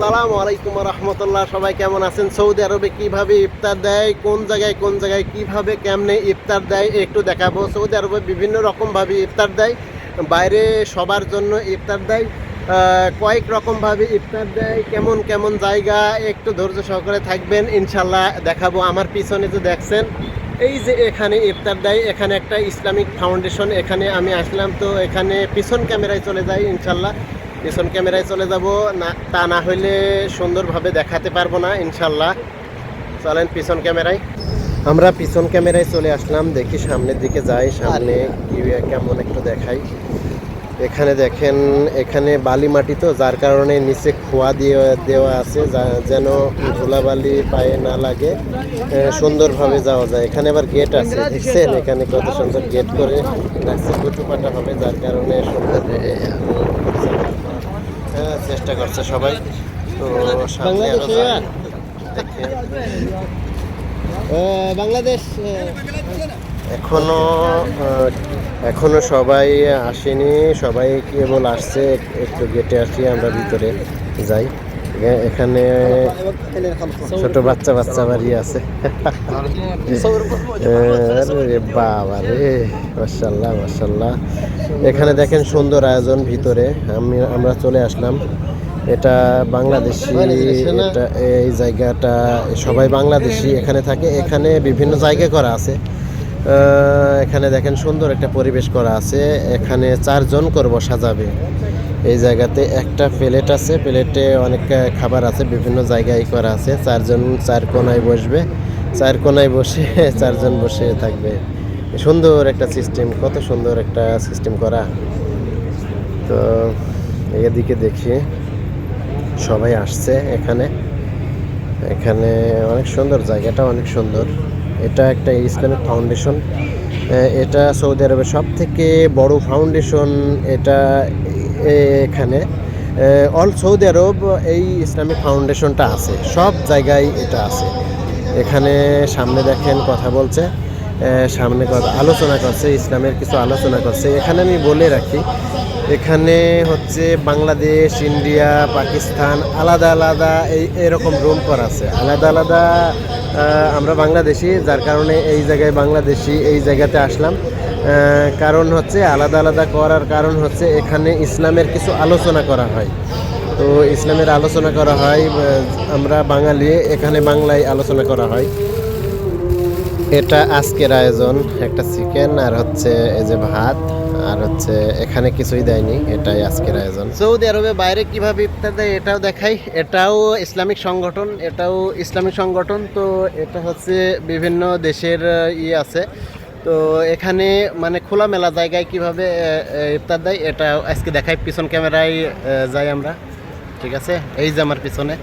আসসালামু আলাইকুম রহমতুল্লাহ। সবাই কেমন আছেন? সৌদি আরবে কীভাবে ইফতার দেয়? কোন জায়গায় কোন জায়গায় কীভাবে, কেমনে ইফতার দেয়? একটু দেখাবো। সৌদি আরবে বিভিন্ন রকমভাবে ইফতার দেয়। বাইরে সবার জন্য ইফতার দেয়। কয়েক রকমভাবে ইফতার দেয়। কেমন কেমন জায়গা? একটু ধৈর্য সহকারে থাকবেন। ইনশাল্লাহ দেখাবো। আমার পিছনে যে দেখছেন, এই যে এখানে ইফতার দেয়। এখানে একটা ইসলামিক ফাউন্ডেশন। এখানে আমি আসলাম, তো এখানে পিছন ক্যামেরায় চলে যাই ইনশাল্লাহ পিছন ক্যামেরায় চলে যাব। না তা না হইলে সুন্দরভাবে দেখাতে পারব না ইনশাল্লাহ। চলেন পিছন ক্যামেরায়। আমরা পিছন ক্যামেরায় চলে আসলাম দেখি সামনের দিকে যাই সামনে কেমন একটু দেখাই। এখানে দেখেন এখানে বালি মাটি তো যার কারণে নিচে খোয়া দিয়ে দেওয়া আছে যেন ধুলাবালি পায়ে না লাগে। সুন্দরভাবে যাওয়া যায়। এখানে আবার গেট আছে দেখছেন? এখানে কত সুন্দর গেট করে রাখছে কুটুপাটা হবে যার কারণে সুন্দর হ্যাঁ, চেষ্টা করছে সবাই। তো বাংলাদেশ এখনও এখনও সবাই আসেনি, সবাই কেবল আসছে একটু গেটে আসি, আমরা ভিতরে যাই। এখানে ছোট বাচ্চা বাচ্চা বাড়ি আছে। বাবা রে মাসাল্লাহ মাসাল্লাহ এখানে দেখেন সুন্দর আয়োজন ভিতরে। আমি আমরা চলে আসলাম। এটা বাংলাদেশি, এটা এই জায়গাটা, সবাই বাংলাদেশি এখানে থাকে। এখানে বিভিন্ন জায়গা করা আছে। এখানে দেখেন সুন্দর একটা পরিবেশ করা আছে। এখানে চারজন করে বসা যাবে এই জায়গাতে একটা প্লেট আছে। প্লেটে অনেক খাবার আছে, বিভিন্ন জায়গায় করা আছে। চারজন, চার কোনায় বসবে। চার কোনায় বসে চারজন বসে থাকবে। সুন্দর একটা সিস্টেম কত সুন্দর একটা সিস্টেম করা। তো এদিকে দেখি, সবাই আসছে এখানে। এখানে অনেক সুন্দর জায়গাটা, অনেক সুন্দর। এটা একটা ইসলামিক ফাউন্ডেশন এটা সৌদি আরবের সব থেকে বড় ফাউন্ডেশন এটা এখানে। অল সৌদি আরব এই ইসলামিক ফাউন্ডেশনটা আছে, সব জায়গায় এটা আছে। এখানে সামনে দেখেন কথা বলছে। সামনে আলোচনা করছে, ইসলামের কিছু আলোচনা করছে। এখানে আমি বলে রাখি, এখানে হচ্ছে বাংলাদেশ, ইন্ডিয়া, পাকিস্তান, আলাদা আলাদা এই এরকম রুম করা আছে। আলাদা আলাদা আমরা বাংলাদেশি, যার কারণে এই জায়গায় বাংলাদেশি, এই জায়গাতে আসলাম। কারণ হচ্ছে আলাদা আলাদা করার কারণ হচ্ছে এখানে ইসলামের কিছু আলোচনা করা হয়। তো ইসলামের আলোচনা করা হয় আমরা বাঙালি, এখানে বাংলায় আলোচনা করা হয়। এটা আজকের আয়োজন একটা চিকেন আর হচ্ছে এই যে ভাত আর হচ্ছে এখানে কিছুই দেয়নি এটাই আজকের আয়োজন। সৌদি আরবে বাইরে কীভাবে ইফতার দেয় এটাও দেখাই। এটাও ইসলামিক সংগঠন এটাও ইসলামিক সংগঠন তো এটা হচ্ছে বিভিন্ন দেশের আহ, ই আছে। তো এখানে মানে খোলামেলা জায়গায় কীভাবে ইফতার দেয় এটা আজকে দেখাই। পিছন ক্যামেরায় যাই আমরা ঠিক আছে? এই যে আমার পিছনে।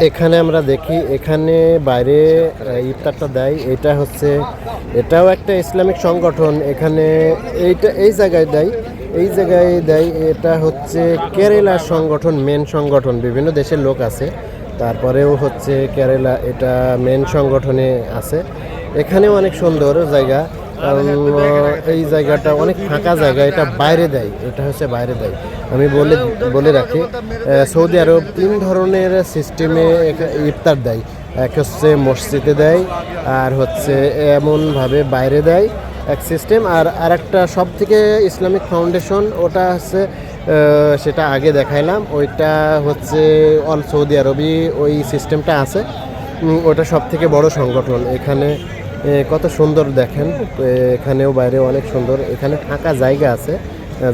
এখানে আমরা দেখি, এখানে বাইরে ইফতারটা দেয়। এটা হচ্ছে, এটাও একটা ইসলামিক সংগঠন। এখানে এইটা, এই জায়গায় দেয়, এই জায়গায় দেয়, এটা হচ্ছে কেরালার সংগঠন মেন সংগঠন। বিভিন্ন দেশের লোক আছে। তারপরেও হচ্ছে কেরালা, এটা মেন সংগঠনে আছে। এখানেও অনেক সুন্দর জায়গা। এই জায়গাটা অনেক ফাঁকা জায়গা, এটা বাইরে দেয়, এটা হচ্ছে বাইরে দেয়। আমি বলে বলে রাখি সৌদি আরব তিন ধরনের সিস্টেমে ইফতার দেয়। এক হচ্ছে মসজিদে দেয়, আর হচ্ছে এমনভাবে বাইরে দেয় এক সিস্টেম। আর আরেকটা সব থেকে ইসলামিক ফাউন্ডেশন, ওটা হচ্ছে সেটা আগে দেখাইলাম, ওইটা হচ্ছে অল সৌদি আরবই ওই সিস্টেমটা আছে। ওটা সব থেকে বড় সংগঠন। এখানে কত সুন্দর দেখেন। এখানেও বাইরে অনেক সুন্দর। এখানে ফাঁকা জায়গা আছে,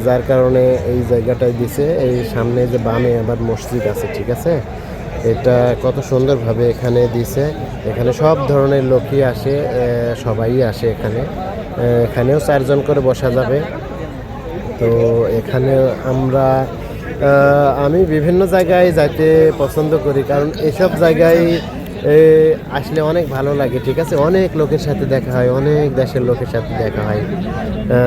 যার কারণে এই জায়গাটায় দিছে। এই সামনে যে বামে আবার মসজিদ আছে, ঠিক আছে? এটা কত সুন্দরভাবে এখানে দিছে। এখানে সব ধরনের লোকই আসে সবাই আসে এখানে। এখানেও চারজন করে বসা যাবে। তো এখানে আমরা আমি বিভিন্ন জায়গায় যাইতে পছন্দ করি। কারণ এসব জায়গায় আসলে অনেক ভালো লাগে, ঠিক আছে? অনেক লোকের সাথে দেখা হয়, অনেক দেশের লোকের সাথে দেখা হয়।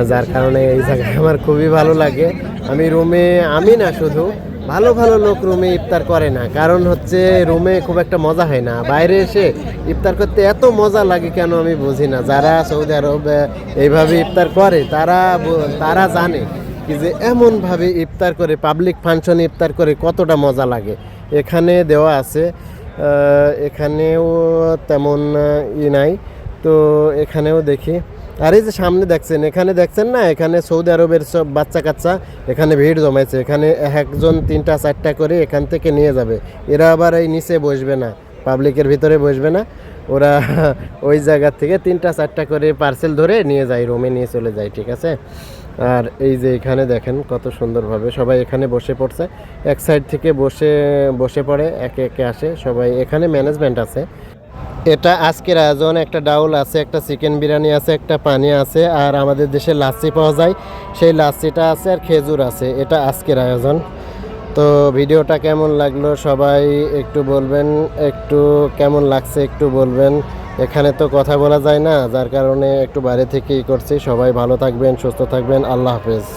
যার কারণে এই জায়গায় আমার খুবই ভালো লাগে। আমি রুমে, আমি না শুধু, ভালো ভালো লোক রুমে ইফতার করে না। কারণ হচ্ছে রুমে খুব একটা মজা হয় না। বাইরে এসে ইফতার করতে এত মজা লাগে কেন আমি বুঝি না। যারা সৌদি আরব এইভাবে ইফতার করে, তারা তারা জানে কি যে এমনভাবে ইফতার করে পাবলিক ফাংশনে ইফতার করে কতটা মজা লাগে। এখানে দেওয়া আছে এখানেও তেমন ই নাই। তো এখানেও দেখি। আর এই যে সামনে দেখছেন, এখানে দেখছেন না? এখানে সৌদি আরবের সব বাচ্চা কাচ্চা এখানে ভিড় জমাইছে। এখানে একজন তিনটা, চারটা করে এখান থেকে নিয়ে যাবে। এরা আবার এই নিচে বসবে না পাবলিকের ভিতরে বসবে না। ওরা ওই জায়গা থেকে তিনটা, চারটা করে পার্সেল ধরে নিয়ে যায় রুমে নিয়ে চলে যায়, ঠিক আছে? আর এই যে এখানে দেখেন কত সুন্দরভাবে সবাই এখানে বসে পড়ছে। এক সাইড থেকে বসে বসে পড়ে, একে একে আসে, সবাই এখানে ম্যানেজমেন্ট আছে। এটা আজকের আয়োজন, একটা ডাউল আছে, একটা চিকেন বিরিয়ানি আছে, একটা পানি আছে, আর আমাদের দেশে লাচ্ছি পাওয়া যায়। সেই লাচ্ছিটা আছে আর খেজুর আছে, এটা আজকের আয়োজন। তো ভিডিওটা কেমন লাগল সবাই একটু বলবেন, একটু কেমন লাগছে একটু বলবেন। এখানে তো কথা বলা যায় না, যার কারণে একটু বাইরে থেকেই করছি। সবাই ভালো থাকবেন, সুস্থ থাকবেন, আল্লাহ হাফেজ।